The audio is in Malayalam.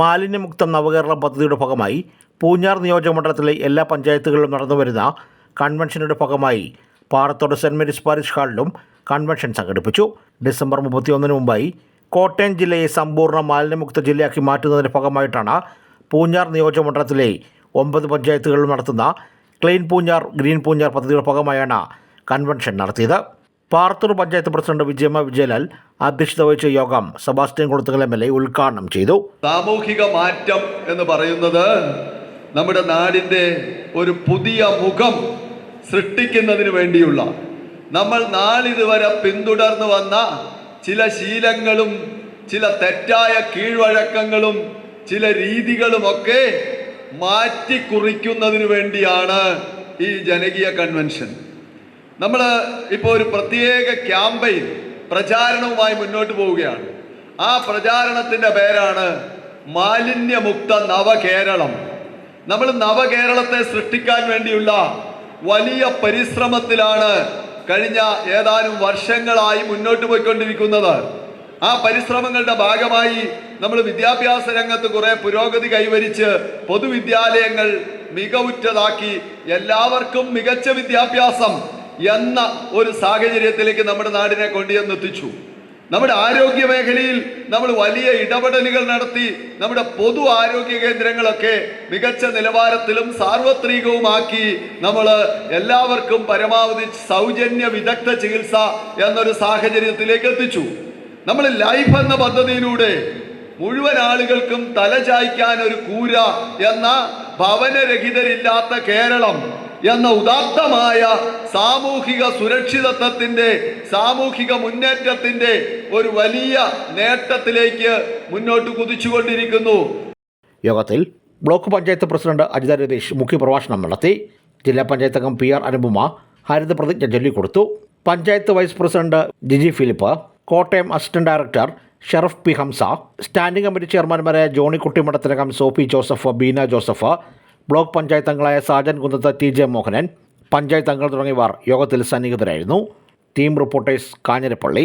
മാലിന്യമുക്ത നവകേരളം പദ്ധതിയുടെ ഭാഗമായി പൂഞ്ഞാർ നിയോജകമണ്ഡലത്തിലെ എല്ലാ പഞ്ചായത്തുകളിലും നടന്നുവരുന്ന കൺവെൻഷനുടെ ഭാഗമായി പാറത്തോട് സെന്റ് മേരീസ് പാരിഷ് ഹാളിലും കൺവെൻഷൻ സംഘടിപ്പിച്ചു. ഡിസംബർ മുപ്പത്തിയൊന്നിന് മുമ്പായി കോട്ടയം ജില്ലയെ സമ്പൂർണ മാലിന്യമുക്ത ജില്ലയാക്കി മാറ്റുന്നതിന്റെ ഭാഗമായിട്ടാണ് പൂഞ്ഞാർ നിയോജകമണ്ഡലത്തിലെ ഒമ്പത് പഞ്ചായത്തുകളിലും നടത്തുന്ന ക്ലീൻ പൂഞ്ഞാർ ഗ്രീൻ പൂഞ്ഞാർ പദ്ധതിയുടെ ഭാഗമായാണ് കൺവെൻഷൻ നടത്തിയത്. പാറത്തൂർ പഞ്ചായത്ത് പ്രസിഡന്റ് വിജയമ്മ വിജയലാൽ അധ്യക്ഷത വഹിച്ച യോഗം സെബാസ്റ്റ്യൻ കൊടുത്തുകൾ എം എൽ എ ഉദ്ഘാടനം ചെയ്തു. സാമൂഹിക മാറ്റം എന്ന് പറയുന്നത് നമ്മുടെ നാടിന്റെ ഒരു പുതിയ മുഖം സൃഷ്ടിക്കുന്നതിന് വേണ്ടിയുള്ള. നമ്മൾ നാളിതുവരെ പിന്തുടർന്നു വന്ന ചില ശീലങ്ങളും ചില തെറ്റായ കീഴ്വഴക്കങ്ങളും ചില രീതികളുമൊക്കെ മാറ്റിക്കുറിക്കുന്നതിന് വേണ്ടിയാണ് ഈ ജനകീയ കൺവെൻഷൻ. നമ്മൾ ഇപ്പോൾ ഒരു പ്രത്യേക ക്യാമ്പയിൻ പ്രചാരണവുമായി മുന്നോട്ട് പോവുകയാണ്. ആ പ്രചാരണത്തിന്റെ പേരാണ് മാലിന്യമുക്ത നവകേരളം. നമ്മൾ നവകേരളത്തെ സൃഷ്ടിക്കാൻ വേണ്ടിയുള്ള വലിയ പരിശ്രമത്തിലാണ് കഴിഞ്ഞ ഏതാനും വർഷങ്ങളായി മുന്നോട്ട് പോയിക്കൊണ്ടിരിക്കുന്നത്. ആ പരിശ്രമങ്ങളുടെ ഭാഗമായി നമ്മൾ വിദ്യാഭ്യാസ രംഗത്ത് കുറെ പുരോഗതി കൈവരിച്ച് പൊതുവിദ്യാലയങ്ങൾ മികവുറ്റതാക്കി എല്ലാവർക്കും മികച്ച വിദ്യാഭ്യാസം എന്ന ഒരു സാഹചര്യത്തിലേക്ക് നമ്മുടെ നാടിനെ കൊണ്ടുചെന്നെത്തിച്ചു. നമ്മുടെ ആരോഗ്യ മേഖലയിൽ നമ്മൾ വലിയ ഇടപെടലുകൾ നടത്തി നമ്മുടെ പൊതു ആരോഗ്യ കേന്ദ്രങ്ങളൊക്കെ മികച്ച നിലവാരത്തിലും സാർവത്രികവുമാക്കി നമ്മൾ എല്ലാവർക്കും പരമാവധി സൗജന്യ വിദഗ്ധ ചികിത്സ എന്നൊരു സാഹചര്യത്തിലേക്ക് എത്തിച്ചു. നമ്മൾ ലൈഫ് എന്ന പദ്ധതിയിലൂടെ മുഴുവൻ ആളുകൾക്കും തലചായ്ക്കാൻ ഒരു കൂര എന്ന ഭവനരഹിതരില്ലാത്ത കേരളം എന്ന ഉദാത്തമായ സാമൂഹിക സുരക്ഷിതത്വത്തിന്റെ സാമൂഹിക മുന്നേറ്റത്തിന്റെ ഒരു വലിയ നേട്ടത്തിലേക്ക് മുന്നോട്ട് കുതിച്ചുകൊണ്ടിരിക്കുന്നു. യോഗത്തിൽ ബ്ലോക്ക് പഞ്ചായത്ത് പ്രസിഡന്റ് അജിത രതീഷ് മുഖ്യപ്രഭാഷണം നടത്തി. ജില്ലാ പഞ്ചായത്ത് അംഗം പി ആർ അനുപമ ഹരിത പ്രതിജ്ഞ ചൊല്ലിക്കൊടുത്തു. Panchayat vice president Jiji Philip Kottayam assistant director Sharaf P Hamsa standing committee ചെയർമാൻമാരായ Johnny കുട്ടിമഠത്തിനകം Sophy Joseph Beena Joseph block panchayat അംഗങ്ങളായ സാജൻ കുന്നത്ത് ടി ജെ മോഹനൻ പഞ്ചായത്ത് അംഗങ്ങൾ തുടങ്ങിയവർ യോഗത്തിൽ സന്നിഹിതരായിരുന്നു. Team reporters Kanjirappally.